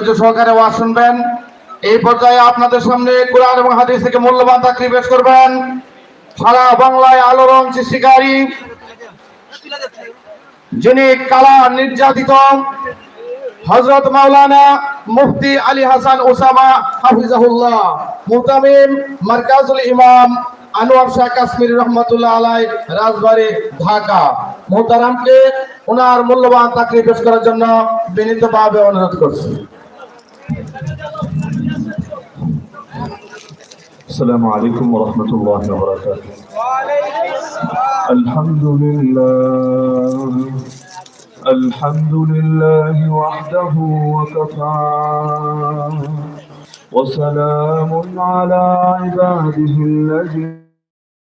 ধৈর্য সহকারে ওয়াজ শুনবেন। এই পর্যায়ে আপনাদের সামনে কোরআন এবং হাদিস থেকে মূল্যবান চাকরি পেশ করবেন। সারা বাংলায় আলোড়ন সৃষ্টিকারী যিনি কালা নির্যাতিত হজরত মাওলানা মুফতি আলী হাসান ওসামা হাফিজাহুল্লাহ, মুতামিম মার্কাজুল ইমাম আনোয়ার শাহ কাশ্মীর রহমতুল্লাহ আলাই রাজবাড়ি, ঢাকা। মোহতারামকে ওনার মূল্যবান চাকরি পেশ করার জন্য বিনীতভাবে অনুরোধ করছি। السلام عليكم ورحمة الله وبركاته. الحمد لله. الحمد لله وحده وكفى. وسلام على عباده الذين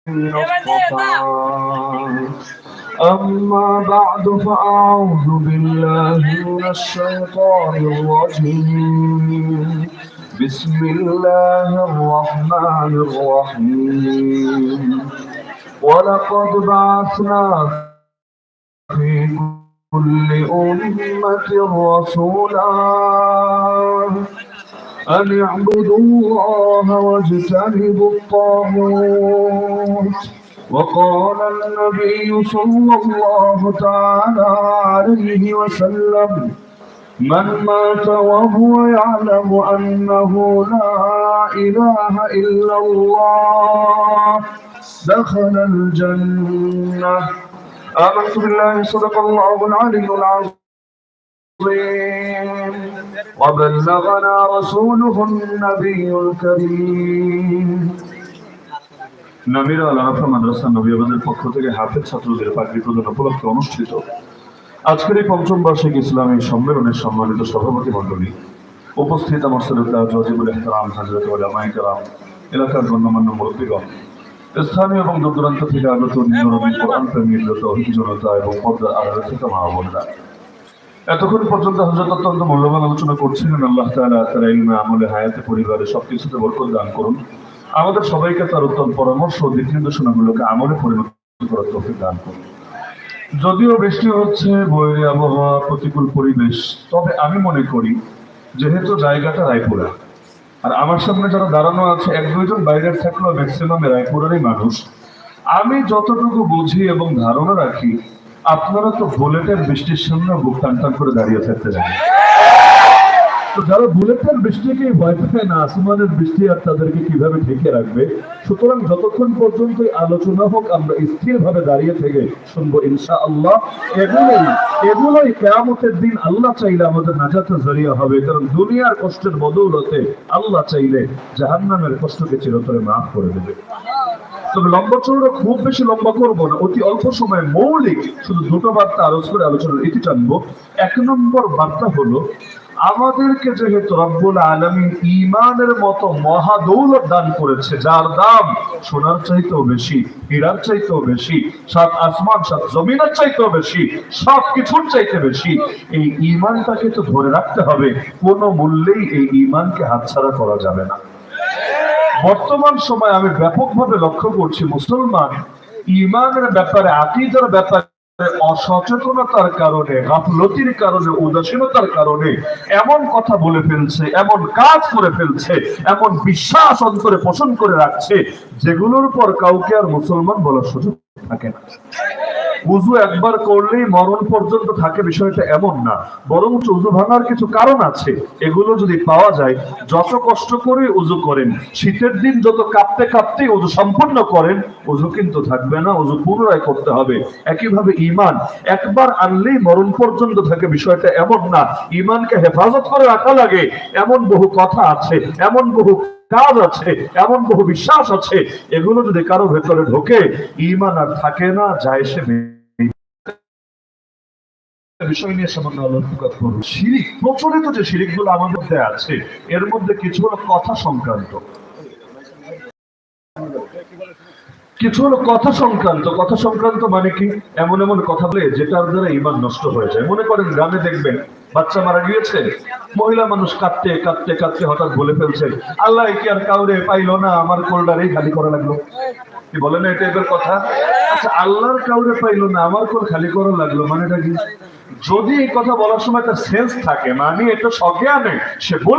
اصطفى. أما بعد فأعوذ بالله من الشيطان الرجيم. بسم الله الرحمن الرحيم. ولقد بعثنا في كل أمة رسولا أن اعبدوا الله واجتنبوا الطاغوت. وقال النبي صلى الله تعالى عليه وسلم من مات وهو يعلم أنه لا إله إلا الله دخل الجنة. آمنت بالله صدق الله العلي العظيم. وبلغنا رسوله النبي الكريم. নামিরা আল আরাফা মাদ্রাসা নবীবাদের পক্ষ থেকে হাফেজ ছাত্রদের পাগড়ি প্রদান উপলক্ষে অনুষ্ঠিত। আজকের এই পঞ্চম বার্ষিক ইসলামী সম্মেলনের সম্মানিত সভাপতি মণ্ডলী। উপস্থিত আমার সরকার জজিবুল ইহতারাম, হাজরত ওলামাই কালাম এলাকার গণ্যমান্য মুরব্বীগণ। স্থানীয় এবং দূর দূরান্ত থেকে আগত নিম্নরবী কোরআন প্রেমীর যত অভিজনতা এবং পর্দার আড়ালে থেকে মা এতক্ষণ পর্যন্ত হজরত অত্যন্ত মূল্যবান আলোচনা করছিলেন। আল্লাহ তাআলা তার ইলমে আমলে হায়াতে পরিবারে সবকিছুতে বরকত দান করুন। আমাদের সবাইকে তার উত্তম পরামর্শ ও দিক আমলে পরিবর্তন করার তৌফিক দান করুন। যদিও বৃষ্টি হচ্ছে, বৈরী আবহাওয়া, প্রতিকূল পরিবেশ, তবে আমি মনে করি যেহেতু জায়গাটা রায়পুরা। আর আমার সামনে যারা দাঁড়ানো আছে, এক দুইজন বাইরের থাকলেও ম্যাক্সিমাম রায়পুরেরই মানুষ। আমি যতটুকু বুঝি এবং ধারণা রাখি, আপনারা তো বুলেটের বৃষ্টির সামনে বুক টান করে দাঁড়িয়ে থাকতে জানেন। যারা বুলেটের বৃষ্টিকে ভয় পায় না, আসমানের বৃষ্টি আর তাদেরকে কীভাবে ঢেকে রাখবে? সুতরাং যতক্ষণ পর্যন্ত আলোচনা হোক, আমরা দাঁড়িয়ে থেকে শুনব ইনশা আল্লাহ এগুলোই এগুলোই কেয়ামতের দিন আল্লাহ চাইলে আমাদের হবে, কারণ দুনিয়ার কষ্টের বদৌলতে আল্লাহ চাইলে জাহান্নামের কষ্টকে চিরতরে মাফ করে দেবে। তবে লম্বা চৌড়া খুব বেশি লম্বা করব না, অতি অল্প সময়ে মৌলিক শুধু দুটো বার্তা আলোচ করে আলোচনার ইতি টানবো। এক নম্বর বার্তা হলো আমাদেরকে যেহেতু রব্বুল আলমী ইমানের মতো মহাদৌলত দান করেছে, যার দাম সোনার চাইতেও বেশি, হীরার চাইতেও বেশি, সাত আসমান, সাত জমিনের চাইতেও বেশি সব কিছুর চাইতে বেশি, এই ইমানটাকে তো ধরে রাখতে হবে। কোনো মূল্যেই এই ইমানকে হাতছাড়া করা যাবে না। বর্তমান সময় আমি ব্যাপকভাবে লক্ষ্য করছি মুসলমান ইমানের ব্যাপারে, আকিদার ব্যাপারে অসচেতনতার কারণে, গাফলতির কারণে, উদাসীনতার কারণে এমন কথা বলে ফেলছে, এমন কাজ করে ফেলছে, এমন বিশ্বাস অন্তরে পোষণ করে রাখছে, যেগুলোর পর কাউকে আর মুসলমান বলার সুযোগ থাকে না। উজু একবার করলেই মরণ পর্যন্ত থাকে, বিষয়টা এমন না। বরং উজু ভাঙার কিছু কারণ আছে। এগুলো যদি পাওয়া যায়, যত কষ্ট করে উজু করেন, শীতের দিন যত কাঁপতে কাঁপতে উজু সম্পন্ন করেন, উজু কিন্তু থাকবে না, উজু পুনরায় করতে হবে। একইভাবে ইমান একবার আনলেই মরণ পর্যন্ত থাকে, বিষয়টা এমন না। ইমানকে হেফাজত করে রাখা লাগে। এমন বহু কথা আছে, এমন বহু কাজ আছে, এমন বহু বিশ্বাস আছে, এগুলো যদি কারও ভেতরে ঢোকে ইমান আর থাকে না, যায় সে বিষয় নিয়ে সামান্য আলোচনা করব শিরিক, প্রচলিত যে সিঁড়ি গুলো আমাদের মধ্যে আছে, এর মধ্যে কিছু কথা সংক্রান্ত। কিছু হলো কথা সংক্রান্ত। কথা সংক্রান্ত মানে কি? এমন এমন কথা বলে যেটার দ্বারা ইমান নষ্ট হয়ে যায়। মনে করেন গ্রামে দেখবেন, বাচ্চা মারা গিয়েছে, মহিলা মানুষ কাঁদতে কাঁদতে কাঁদতে হঠাৎ বলে ফেলছে, আল্লাহ কি আর কাউরে পাইলো না? আমার কোলডারেই খালি করা লাগল। কি বলেন এই টাইপের কথা? আচ্ছা আল্লাহর কাউরে পাইলো না, আমার কোল খালি করা লাগল মানেটা কি? যদি এই কথা বলার সময় তার সেন্স থাকে মানে এটা সজ্ঞানে, সে বলে